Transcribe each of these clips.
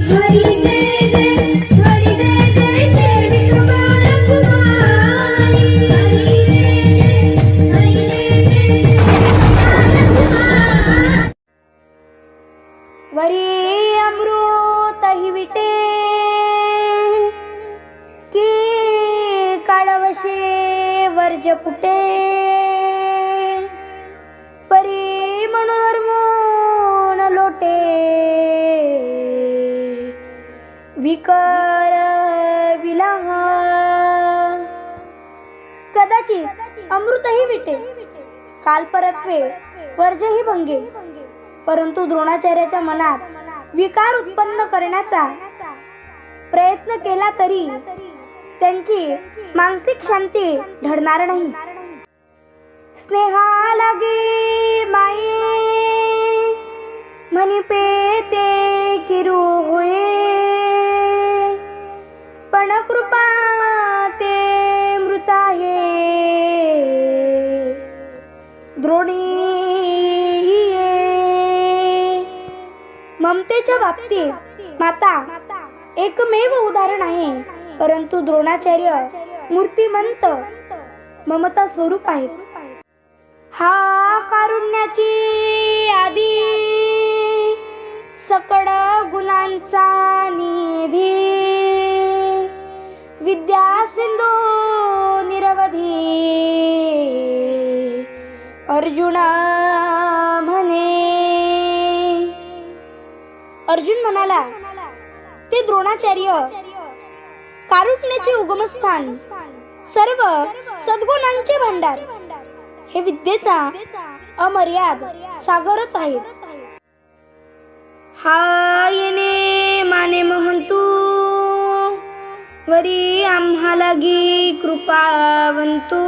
हरी वर्जही भंगे. परंतु द्रोणाचार्याच्या मनात विकार उत्पन्न करण्याचा प्रयत्न केला तरी त्यांची मानसिक शांती ढळणार नाही. स्नेहा लागे माये म्हणी पेते किरू होये. ममतेच्या बाबतीत माता एकमेव उदाहरण आहे. परंतु द्रोणाचार्य मूर्तिमंत ममता स्वरूप आहेत. हा कारुण्याची आधी सकड गुणांचा निधी. विद्या सिंधू निरवधी. अर्जुना म्हणे अर्जुन म्हणाला ते द्रोणाचार्य कारुण्याचे उगमस्थान सर्व सद्गुणांचे भांडार हे विद्येचा अमर्याद सागरच आहे. हायने माने महंतू वरी आम्हा लागी कृपावंतू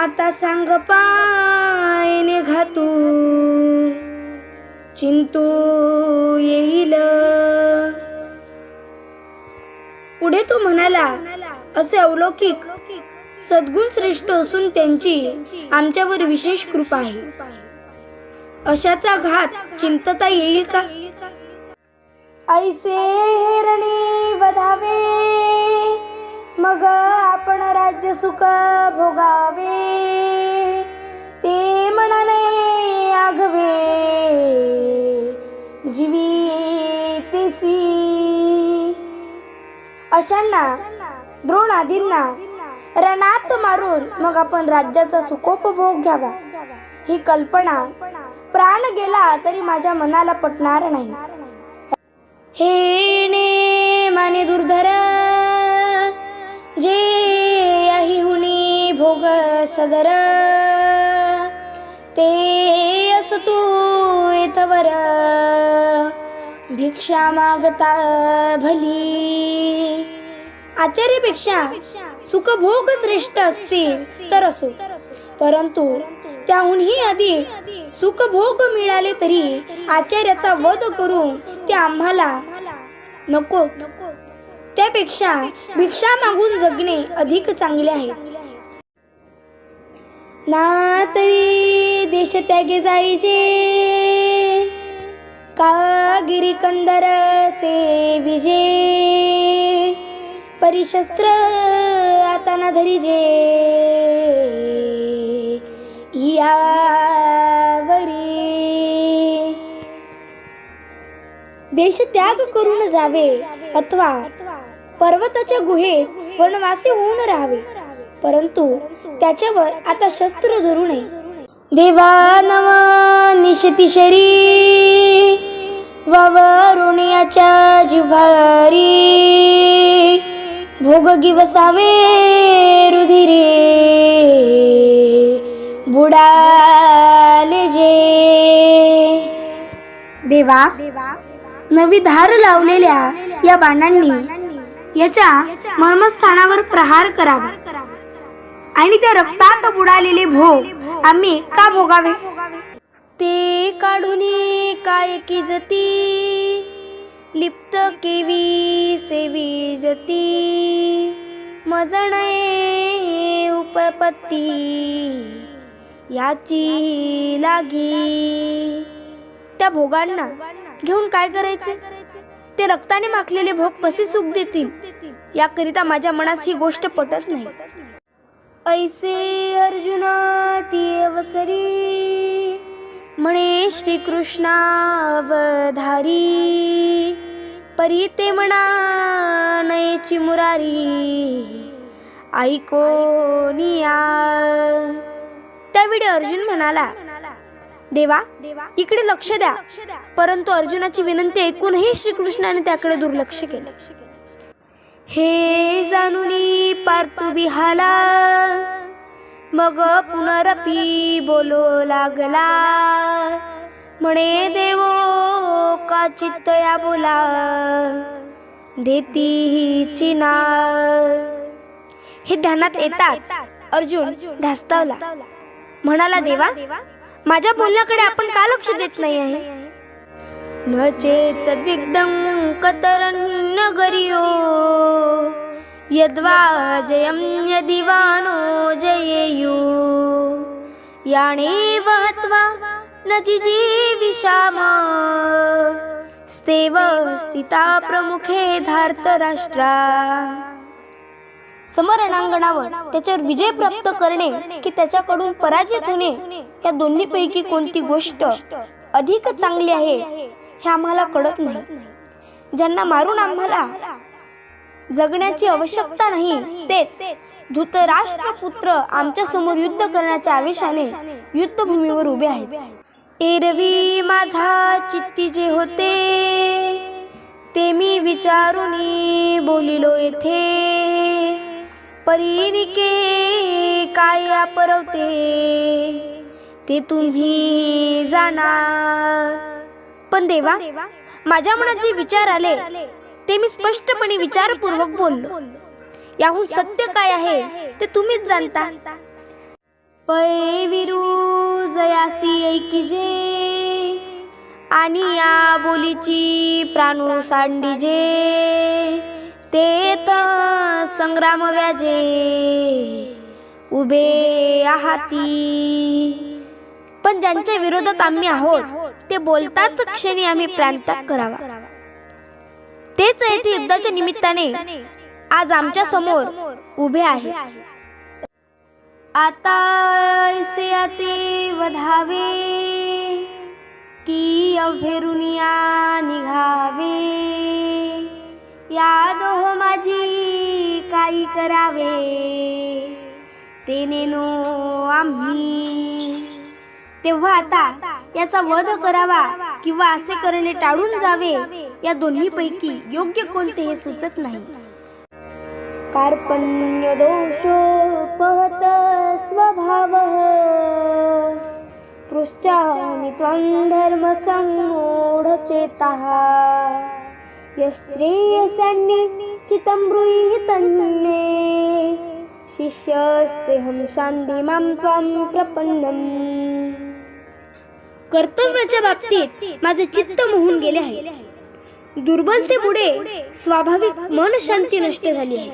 आता सांग पायने घातू. चिंतू येईल. पुढे तो म्हणाला असे अवलौकिक सद्गुण श्रेष्ठ असून त्यांची आमच्यावर विशेष कृपा आहे. अशाचा घात चिंतता येईल का? ऐसे हेरणी वधावे मग आपण राज्य सुख भोगावे. अशांना द्रोणादींना रणात मारून मग आपण राज्याचा सुखोपभोग घ्यावा. ही कल्पना प्राण गेला तरी माझ्या मनाला पटणार नाही. हे ने माने दुर्धर जे आही हुनी भोग सदर ते अस तू येतवर भिक्षा मागता भली. आचार्यापेक्षा सुखभोग श्रेष्ठ असतील तर असो. परंतु त्याहूनही अधिक सुखभोग मिळाले तरी आचार्याचा वध करून ते आम्हाला नको. त्यापेक्षा भिक्षा मागून जगणे अधिक चांगले आहे. ना तरी देश त्यागे जायचे. कागिरी कंदर से विजे. परिशस्त्र आता ना धरिजे. यावरी. देश त्याग करून जावे अथवा पर्वताच्या गुहेत वनवासी होऊन राहावे. परंतु त्याच्यावर आता शस्त्र धरू नये. देवा नवा निशती शरी वावरुण्याच्या जिव्हारी भोगगी वसावे रुधिरे बुडाले जे. देवा नवी धार लावलेल्या या बाणांनी याच्या मर्मस्थानावर प्रहार करावा. आणि त्या रक्तात बुडालेले भोग आम्ही का भोगावे? ते काढून काय की जती लिप्त केवी सेवी जती मजणे उपपत्ती याची लागी. त्या भोगांना घेऊन काय करायचे? ते रक्ताने माखलेले भोग कसे सुख देतील? याकरिता माझ्या मनास ही गोष्ट पटत नाही. ऐसे अर्जुना ती अवसरी म्हणे श्रीकृष्णावधारी परिते परी ते म्हणा नयेची मुरारी ऐकोनिया त्यावेळी अर्जुन म्हणाला देवा देवा इकडे लक्ष द्या. परंतु अर्जुनाची विनंती ऐकूनही श्रीकृष्णाने त्याकडे दुर्लक्ष केले. हे जाणून पार्थु बिहाला मग पुनरपी बोलो लागला. म्हणे देवो का चित्त या बोला? देती ही चिना हे ध्यानात येतात अर्जुन धास्तावला. म्हणाला देवा माझ्या बोलण्याकडे आपण का लक्ष देत नाही आहे? न चेत विग्धं कतरन्न गरियो. यद्वा जयं यदिवानो जयेयु। याणेव हत्वा न जिजीविषाम स्तेव स्थिता प्रमुखे धार्तराष्ट्रा। समरणांगणावर त्याच्यावर विजय प्राप्त करणे की त्याच्याकडून पराजित होणे या दोन्हीपैकी कोणती गोष्ट अधिक चांगली आहे हे आम्हाला कळत नाही. ज्यांना मारून आम्हाला जगण्याची आवश्यकता नाही. तेच. धृतराष्ट्रपुत्र आमच्यासमोर युद्ध करण्याच्या आवेशाने युद्धभूमीवर उभे आहेत. एरवी माझा चित्ती जे होते ते मी विचारुनी बोलिलो येथे. परीनिके काय परवते ते तुम्ही जाणार. पण देवा माझ्या मनात जे विचार आले ते मी स्पष्टपणे विचारपूर्वक बोललो. याहून सत्य काय आहे ते तुम्हीच जाणता. पै विरू जयासी ऐकिजे. आणि या बोलीची प्राणू सांडिजे. ते तर संग्राम व्याजे. उभे आहाती. पण ज्यांच्या विरोधात आम्ही आहोत ते बोलताच क्षणी आम्ही प्राणत्याग करावा. तेच येथे युद्धाच्या निमित्ताने आज आमच्यासमोर उभे आहे आता ऐसे वधावे की अभेरुनिया निघावे. या दोह माझी काही करावे. ते नेनो आम्ही तेव्हा आता याचा वध करावा किंवा असे करणे टाळून जावे या दोन्ही पैकी योग्य कोणते हे सुचत नाही. कार्पण्य दोषोपहत स्वभाव पृश्चामि त्वं धर्म संमूढ यश्रेयसन्नि चितं ब्रूहि तन्मे। शिष्यस्तेहं शान्ति मां त्वां प्रपन्नम्। कर्तव्याच्या बाबतीत माझे चित्त मोहून गेले आहे. दुर्बलतेमुळे स्वाभाविक मन शांती नष्ट झाली आहे.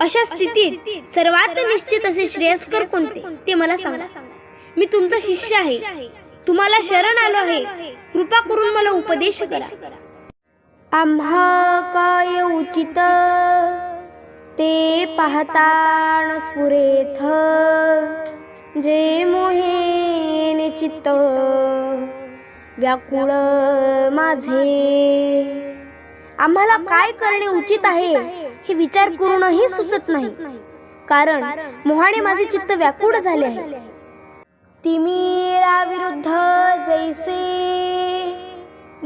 अशा स्थितीत सर्वात निश्चित असे श्रेयस्कर कोणते? ते मला सांगा. मी तुमचा शिष्य आहे. तुम्हाला शरण आलो आहे. कृपा करून मला उपदेश करा. आम्हा काय उचित? ते पाहता स्फुरेथ. जे मोहे चित्त व्याकुळ माझे. आम्हाला काय करणे उचित आहे हे विचार करूनही सुचत नाही. कारण मोहाने माझे चित्त व्याकुळ झाले आहे. तिमिरा विरुद्ध जैसे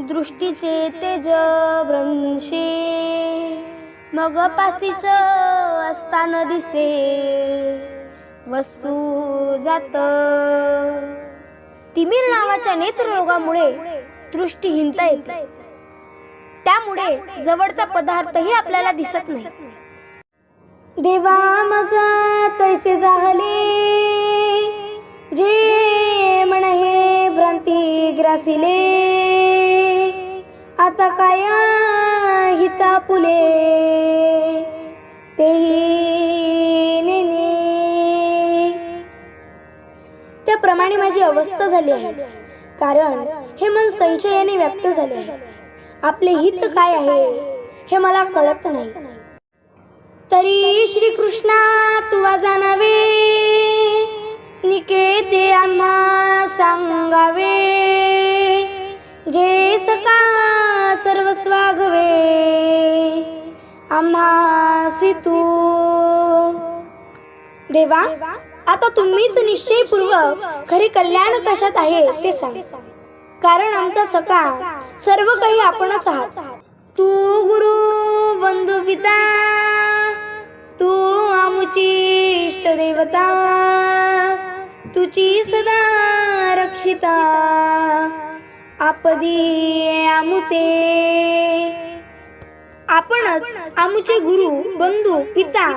दृष्टीचे तेज भ्रंशे मग पासीच असताना दिसे. वस्तू जात. तिमीर नावाच्या नेत्ररोगामुळे दृष्टीहीनता येते. त्यामुळे जवळचा पदार्थही आपल्याला दिसत नाही. देवा माझा तैसे झाले जे म्हण हे भ्रांती ग्रासिले. आता काय हिता पुले तेही त्याप्रमाणे माझी अवस्था झाली आहे. कारण हे मन संशयाने व्यक्त झाले आहे. आपले हित काय आहे हे मला कळत नाही. तरी श्रीकृष्णा तुवा जाणावे निकेते आम्हा सांगावे. जे सका सर्वस्वागवे आम्हा तू देवा आता तुम्हीच निश्चयपूर्वक खरे कल्याण कशात आहे ते सांग. कारण आमचा सका सर्व काही आपणच आहात. तू गुरु बंधू पिता तू आमुची इष्ट देवता तुची सदा रक्षिता आपदी आमुते. आपणच आमुचे गुरु बंधू पिता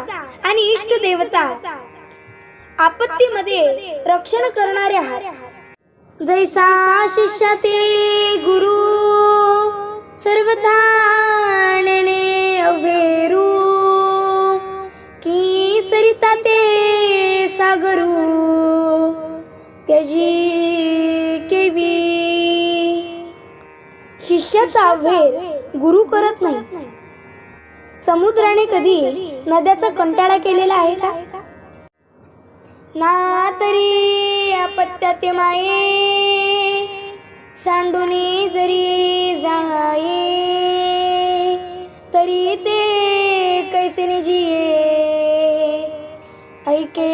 आणि इष्ट देवता आपत्तीमध्ये रक्षण करणारे आहात. जैसा शिष्या ते गुरु सर्वथा अवेरू. की सरिता ते सागरू त्याची केवी. शिष्याचा अभेर गुरु करत नाही. समुद्राने कधी नद्याचा कंटाळा केलेला आहे का? ना तरी अपत्याते माये. सांडुनी जरी जाये तरी ते कैसे निजिये. ऐके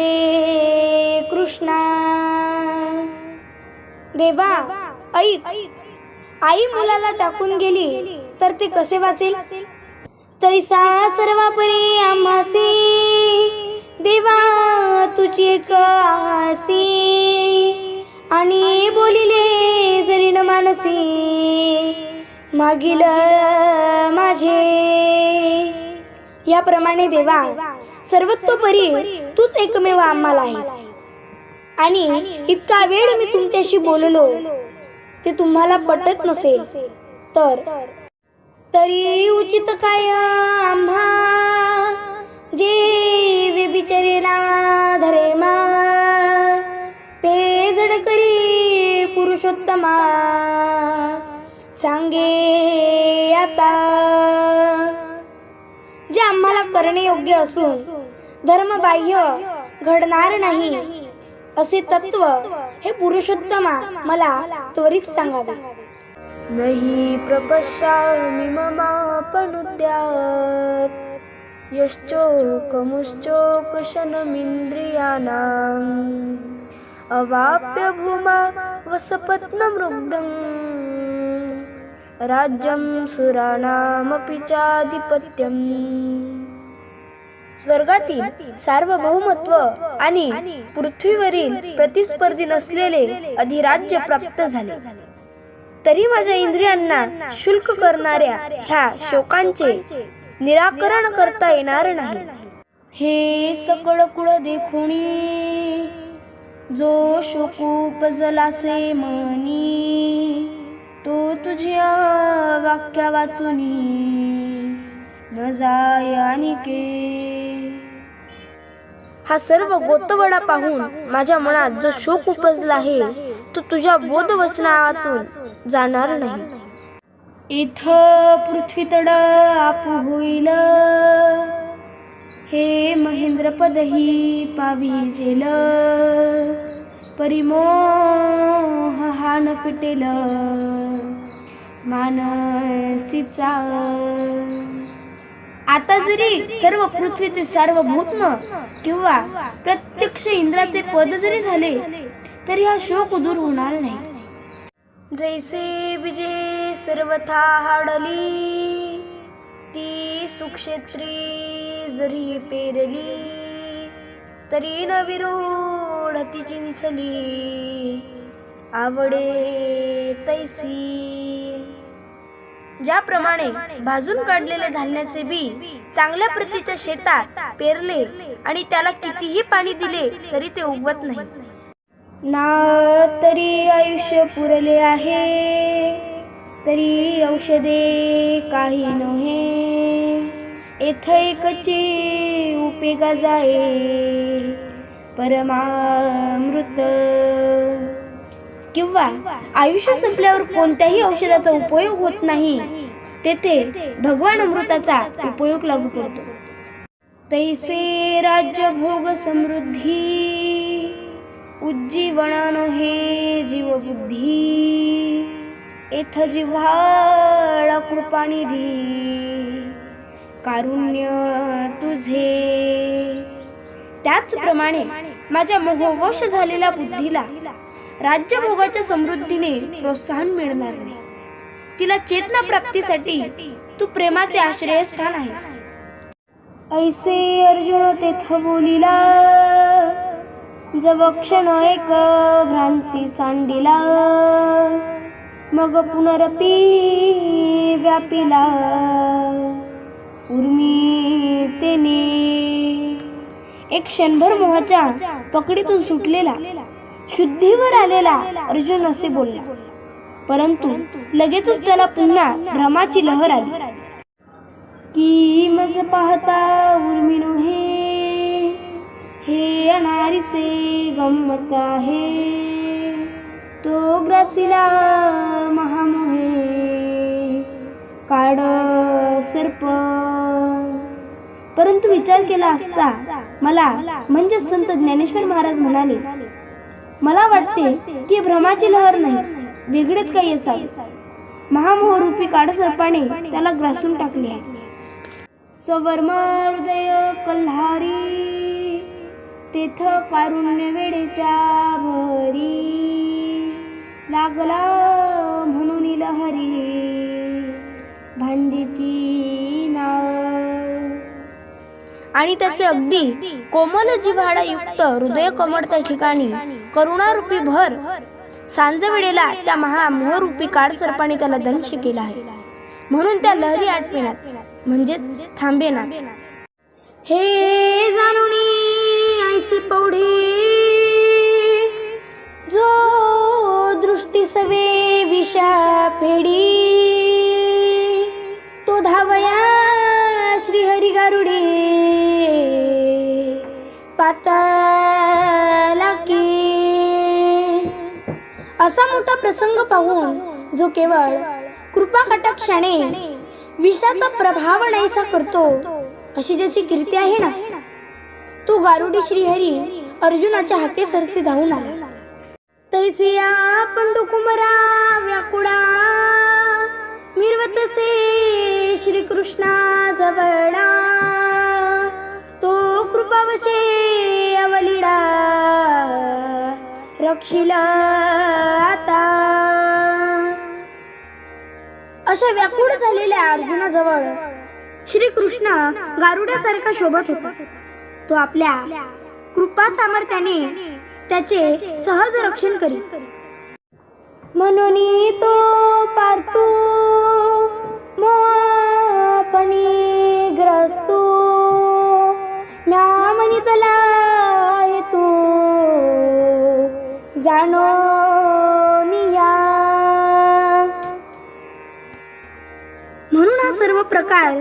कृष्णा. देवा ऐक. आई मुलाला टाकून गेली तर ते कसे वाचेल? तैसा सर्वापरी आम्हासी. देवा तुझी कासी आणि बोलिले जरी न मानसी मागील माझे. याप्रमाणे देवा सर्वतोपरी तूच एकमेव आम्हाला आहेस. आणि इतका वेळ मी तुमच्याशी बोललो ते तुम्हाला पटत नसेल. तर तरी उचित काय आम्हा? जे व्यभिचरेला धरे मा ते जड करी पुरुषोत्तमा. सांगे आता. जे आम्हाला करणे योग्य असून धर्मबाह्य घडणार नाही असे तत्व हे पुरुषोत्तमा मला त्वरित सांगावे. नहि प्रपश्यामि ममापनुद्यात्. यश्चोकमुश्चोकशनमिन्द्रियाणाम् अवाप्य भूमा वसपत्नमृग्धम् राज्यं सुराणामपि चाधिपत्यम्। स्वर्गातील सार्वभौमत्व आणि पृथ्वीवरील प्रतिस्पर्धी नसलेले अधिराज्य प्राप्त झाले. तरी माझ्या इंद्रियांना शुल्क करणाऱ्या ह्या शोकांचे निराकरण करता येणार नाही. हे सकळ कुळ देखुणी जो शोकोपजलासे मनी तो तुझ्या वाक्या वाचुनी न जाय आणिके हा सर्व गोतवडा पाहून माझ्या मनात जो शोक उपजला आहे तो तुझ्या बोध वचना वाचून जाणार नाही. इथ पृथ्वी तड आपू होईल. हे महेंद्र पदही पाविजेल परिमोह हा न फिटेल. मानसीचा. आता जरी सर्व पृथ्वीचे सार्वभौत्म किंवा प्रत्यक्ष इंद्राचे पद जरी झाले तरी हा शोक दूर होणार नाही. जैसे विजय सर्वथा हाडली ती सुक्षेत्री जरी पेरली तरी न विरोढ ती चिंचली आवडे तैसी. ज्याप्रमाणे भाजून काढलेले धान्याचे बी चांगल्या प्रतीच्या शेतात पेरले आणि त्याला कितीही पाणी दिले तरी ते उगवत नाही. ना तरी आयुष्य पुरले आहे तरी औषधे काही नव्हे. येथ एकची उपेगा जाये परमामृत. किंवा आयुष्य संपल्यावर कोणत्याही औषधाचा उपयोग होत नाही तेथे भगवान अमृताचा उपयोग लागू पडतो. तैसे राज्य भोग समृद्धी. उज्जीवनानो हे जीवबुद्धी। एथ जिव्हाळा कृपानिधी। कारुण्य तुझे। त्याचप्रमाणे माझ्या मोहवश झालेल्या बुद्धीला राज्यभोगाच्या समृद्धीने प्रोत्साहन मिळणार नाही. तिला चेतना प्राप्तीसाठी तू प्रेमाचे आश्रयस्थान आहेस. ऐसे अर्जुन तेथ बोलिला जव क्षण एक भ्रांती सांडिला मग पुनरपी व्यापिला. उर्मी तेने एक क्षणभर मोहाच्या पकडीतून सुटलेला शुद्धीवर आलेला अर्जुन असे बोलला. परंतु लगेचच त्याला पुन्हा भ्रमाची लहर आली. की मज पाहता उर्मिनो हे हे गंमत आहे. तो ग्रासीला महामोहे. काड सर्प. परंतु विचार केला असता मला म्हणजे संत ज्ञानेश्वर महाराज म्हणाले मला वाटते की भ्रमाची लहर नाही वेगळेच काही असावे. महामोहरूपी काडसर्पाने त्याला ग्रासून टाकले. आहे सवर्म हृदय कल्हारी. तेथ कारुण्य वेडेच्या भरी. लागला म्हणून लहरी भांजीची नाव. आणि त्याचे अगदी कोमल जिव्हाळा युक्त हृदय कमळत्या ठिकाणी करुणारूपी भर. सांज वेळेला त्या महामोहरूपी काळ सर्पाने त्याला दंश केला आहे. म्हणून त्या लहरी आटवेनात म्हणजेच थांबेनात. हे जाणून ऐसे जो दृष्टी सवे विषा फेडी। तो धावया श्रीहरी गारुडे। पाताला की। असा मोठा प्रसंग पाहून जो केवळ कृपा कटाक्षाने विषाचा प्रभाव नाहीसा करतो अशी ज्याची कीर्ती आहे ना? तो गारुडी श्रीहरी अर्जुनाच्या हाके सरसे धावून आला. तैसिया पंडू कुमरा व्याकुडा मिरवतसे श्रीकृष्णा जवळा. तो कृपावशे अवलिडा. रक्षिला आता. अशा व्याकुळ झालेल्या अर्जुनाजवळ श्रीकृष्ण गारुड्यासारखा शोभत होता. तो आपल्या कृपा सामर्थ्याने त्याचे सहज रक्षण करी म्हणून तो पारतू मोपणी ग्रस्तू म्यामनितला येतो जाणो निया म्हणून हा सर्व प्रकार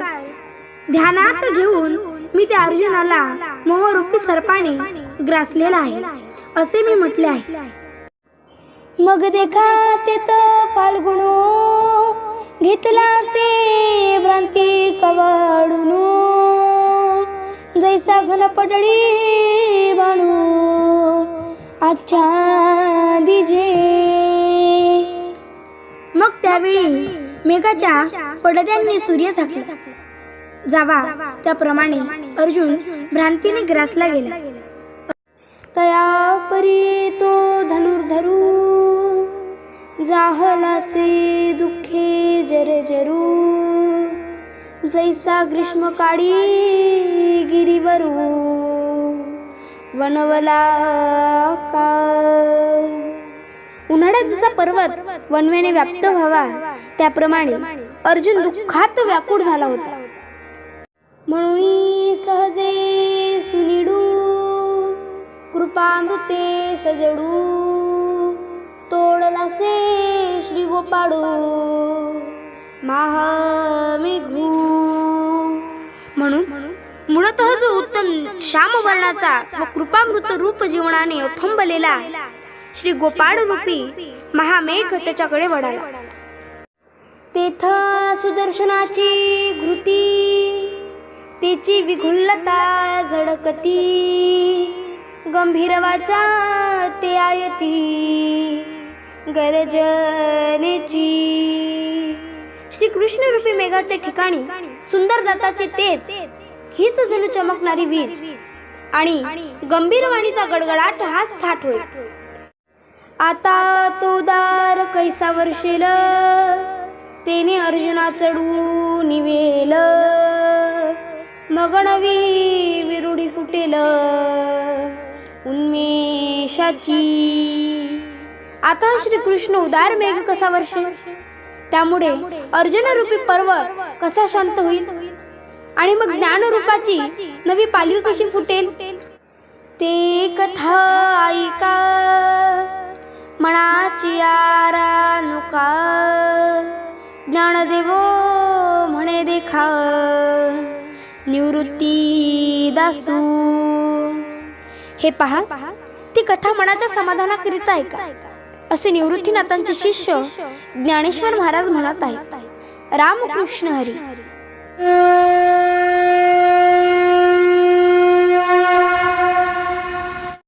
ध्यानात घेऊन मी त्या अर्जुनाला मोहरूपी सर्पाने ग्रासलेला आहे असे मी म्हटले आहे. मग देखा ते फाल्गुणो घेतला से भ्रांती कवाडून. जैसा घन पडळी बाणू अच्छा दिजे. मग त्यावेळी मेघाच्या पडद्यांनी सूर्य झाकला. जावा त्याप्रमाणे अर्जुन भ्रांतीने ग्रासला गेला. तया परी तो धनुर्धरू जाहलासे दुःखे जरजरू जैसा ग्रीष्म काळी गिरीवरू वनवला का उन्हाळ्यात जसा पर्वत वनवेने व्याप्त व्हावा त्याप्रमाणे अर्जुन दुःखात व्याकुळ झाला होता. म्हणून सहजे सुनिडू कृपामृते सजडू तोडलासे श्री गोपाळू महामेघू. म्हणून मूळतः जो उत्तम श्याम वर्णाचा व कृपामृत रूप जीवनाने थंबलेला श्री गोपाळ रूपी महामेघ त्याच्याकडे वडाला तेथ सुदर्शनाची घृती तेची विघुल्लता झडकती गंभीर वाचा ते आयती. गरजनेची. श्री कृष्ण रूपी मेघाच्या ठिकाणी सुंदर दाताचे तेज. हीच जणू चमकणारी वीज. आणि गंभीर वाणीचा गडगडाट हाच थाट होय. आता तो दार कैसा वर्षेल तेने अर्जुना चढू निवेल. मगणवी विरुडी फुटेल उन्मेषाची. आता श्रीकृष्ण उदार मेघ कसा वर्षेल त्यामुळे अर्जुन रूपी पर्वत कसा शांत होईल? आणि मग ज्ञान रूपाची नवी पालवी कशी फुटेल? ते कथा ऐका. मनाची आरानुका ज्ञानदेवो म्हणे देखा निवृत्ती दासू. हे पहा ती कथा मनाच्या समाधानाकरिता ऐका असे निवृत्तीनाथांचे शिष्य ज्ञानेश्वर महाराज म्हणत आहेत. रामकृष्ण हरी.